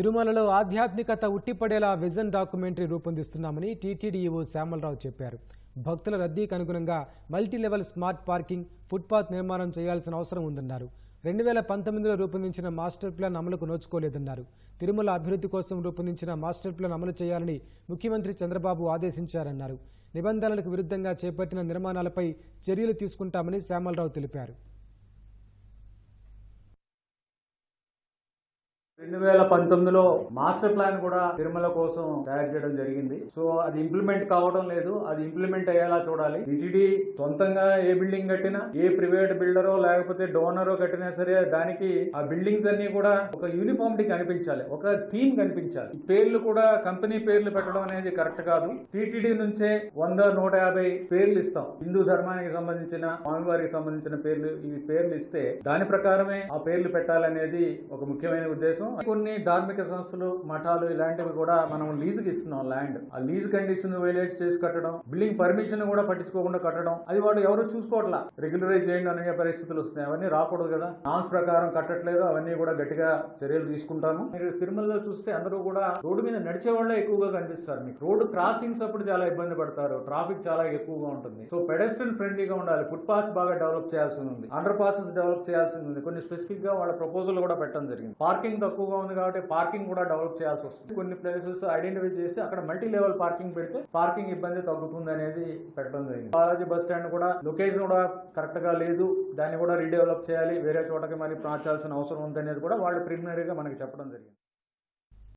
తిరుమలలో ఆధ్యాత్మికత ఉట్టిపడేలా విజన్ డాక్యుమెంటరీ రూపొందిస్తున్నామని టీటీడీఈఓ శ్యామలరావు చెప్పారు. భక్తుల రద్దీకి అనుగుణంగా multi level smart parking footpath నిర్మాణం చేయాల్సిన అవసరం ఉందన్నారు. రెండు వేల పంతొమ్మిదిలో రూపొందించిన మాస్టర్ ప్లాన్ అమలుకు నోచుకోలేదన్నారు. తిరుమల అభివృద్ధి కోసం రూపొందించిన మాస్టర్ ప్లాన్ అమలు చేయాలని ముఖ్యమంత్రి చంద్రబాబు ఆదేశించారన్నారు. నిబంధనలకు విరుద్ధంగా చేపట్టిన నిర్మాణాలపై చర్యలు తీసుకుంటామని శ్యామలరావు తెలిపారు. రెండు వేల పంతొమ్మిదిలో మాస్టర్ ప్లాన్ కూడా తిరుమల కోసం తయారు చేయడం జరిగింది. సో అది ఇంప్లిమెంట్ కావడం లేదు. అది ఇంప్లిమెంట్ అయ్యేలా చూడాలి. టిటిడి సొంతంగా ఏ బిల్డింగ్ కట్టినా ఏ ప్రైవేట్ బిల్డరో లేకపోతే డోనరో కట్టినా సరే దానికి ఆ బిల్డింగ్స్ అన్ని కూడా ఒక యూనిఫామిటీ కనిపించాలి. ఒక థీమ్ కనిపించాలి. పేర్లు కూడా కంపెనీ పేర్లు పెట్టడం అనేది కరెక్ట్ కాదు. టిటిడి నుంచే వంద నూట యాభై పేర్లు ఇస్తాం. హిందూ ధర్మానికి సంబంధించిన స్వామివారికి సంబంధించిన పేర్లు ఈ పేర్లు ఇస్తే దాని ప్రకారమే ఆ పేర్లు పెట్టాలనేది ఒక ముఖ్యమైన ఉద్దేశం. కొన్ని ధార్మిక సంస్థలు మఠాలు ఇలాంటివి కూడా మనం లీజుకి ఇస్తున్నాం ల్యాండ్ ఆ లీజ్ కండిషన్ వైలేట్ చేసి కట్టడం బిల్డింగ్ పర్మిషన్ కూడా పట్టించుకోకుండా కట్టడం అది వాడు ఎవరు చూసుకోవట్లా? రెగ్యులరైజ్ చేయండి అనే పరిస్థితులు వస్తున్నాయి. అవన్నీ రాకూడదు కదా. నాన్స్ ప్రకారం కట్టట్లేదు అవన్నీ కూడా గట్టిగా చర్యలు తీసుకుంటాము మీరు తిరుమలలో చూస్తే అందరూ కూడా రోడ్డు మీద నడిచే వాళ్ళే ఎక్కువగా కనిపిస్తారు. మీకు రోడ్డు క్రాసింగ్స్ అప్పుడు చాలా ఇబ్బంది పడతారు. ట్రాఫిక్ చాలా ఎక్కువగా ఉంటుంది. సో పెడెస్ట్రియన్ ఫ్రెండ్లీగా ఉండాలి. ఫుట్ పాత్స్ బాగా డెవలప్ చేయాల్సి ఉంది. అండర్ పాసెస్ డెవలప్ చేయాల్సి ఉంది. కొన్ని స్పెసిఫిక్గా వాళ్ళ ప్రపోజల్ కూడా పెట్టడం జరిగింది. పార్కింగ్ తక్కువ ఎక్కువగా ఉంది కాబట్టి పార్కింగ్ కూడా డెవలప్ చేయాల్సి వస్తుంది. కొన్ని ప్లేసెస్ ఐడెంటిఫై చేసి అక్కడ మల్టీ లెవెల్ పార్కింగ్ పెడితే పార్కింగ్ ఇబ్బంది తగ్గుతుంది అనేది పెట్టడం జరిగింది. బాలాజీ బస్ స్టాండ్ కూడా లొకేషన్ కూడా కరెక్ట్గా లేదు. దాన్ని కూడా రీడెవలప్ చేయాలి. వేరే చోటకి మరి మార్చాల్సిన అవసరం ఉంది అనేది కూడా వాళ్ళు ప్రిలిమినరీగా మనకి చెప్పడం జరిగింది.